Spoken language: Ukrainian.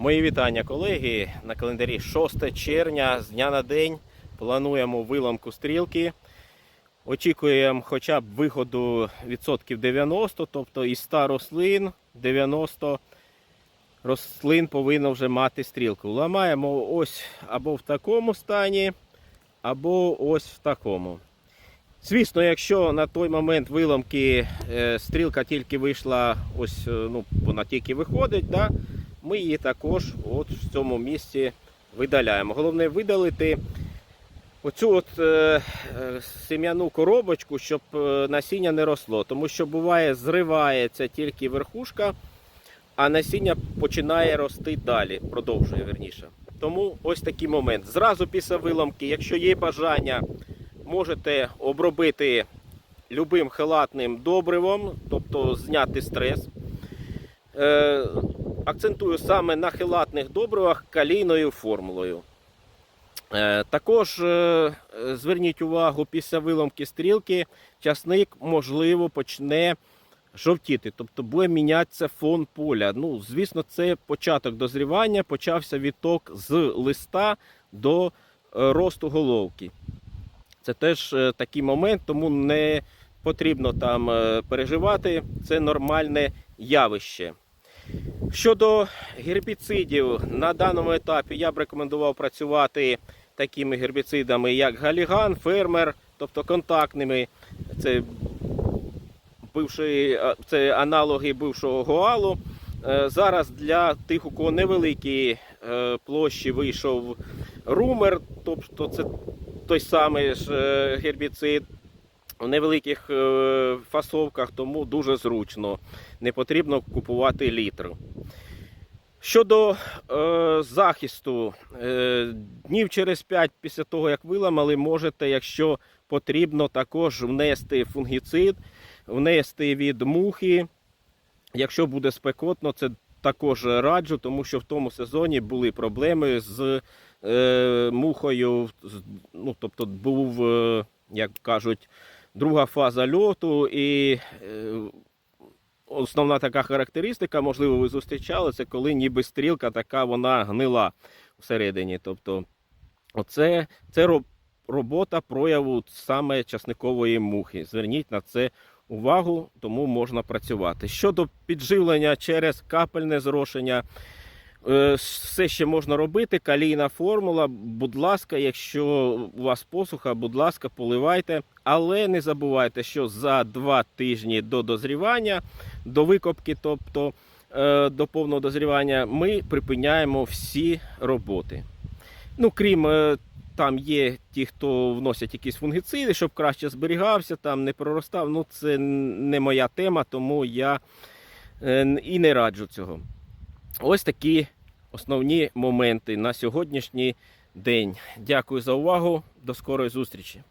Мої вітання, колеги. На календарі 6 червня з дня на день плануємо виламку стрілки. Очікуємо хоча б виходу відсотків 90, тобто із 100 рослин 90 рослин повинно вже мати стрілку. Ламаємо ось або в такому стані, або ось в такому. Звісно, якщо на той момент виламки е, стрілка тільки вийшла, ось е, ну, вона тільки виходить, да, ми її також от в цьому місці видаляємо. Головне видалити оцю от е, е, сем'яну коробочку, щоб е, насіння не росло. Тому що буває, зривається тільки верхушка, а насіння починає рости далі, продовжує верніше. Тому ось такий момент. Зразу після виламки, якщо є бажання, можете обробити любим хелатним добривом, тобто зняти стрес. Акцентую саме на хелатних добривах калійною формулою. Е, Також е, зверніть увагу, після виламки стрілки часник, можливо, почне жовтіти, тобто буде мінятися фон поля. Ну, звісно, це початок дозрівання, почався відток з листа до е, росту головки. Це теж такий момент, тому не потрібно там переживати. Це нормальне явище. Щодо гербіцидів, на даному етапі я б рекомендував працювати такими гербіцидами, як галіган, фермер, тобто контактними. Це, бивший, це аналоги бившого гоалу. Е, Зараз для тих, у кого невеликі е, площі вийшов румер, тобто це той самий ж е, гербіцид у невеликих е, фасовках, тому дуже зручно. Не потрібно купувати літр. Щодо е, захисту, е, днів через 5 після того, як виламали, можете, якщо потрібно, також внести фунгіцид, внести від мухи. Якщо буде спекотно, це також раджу, тому що в тому сезоні були проблеми з е, мухою. Ну, тобто був, е, як кажуть, друга фаза льоту, і е, основна така характеристика, можливо, ви зустрічали, це коли ніби стрілка така вона гнила всередині. Тобто, оце це робота прояву саме часникової мухи. Зверніть на це увагу, тому можна працювати. Щодо підживлення через капельне зрошення. Е, Все ще можна робити. Калійна формула. Будь ласка, якщо у вас посуха, будь ласка, поливайте. Але не забувайте, що за два тижні до дозрівання, до викопки, тобто е, до повного дозрівання, ми припиняємо всі роботи. Ну, крім е, там є ті, хто вносять якісь фунгіциди, щоб краще зберігався, там не проростав. Ну, це не моя тема, тому я і не раджу цього. Ось такі основні моменти на сьогоднішній день. Дякую за увагу. До скорої зустрічі.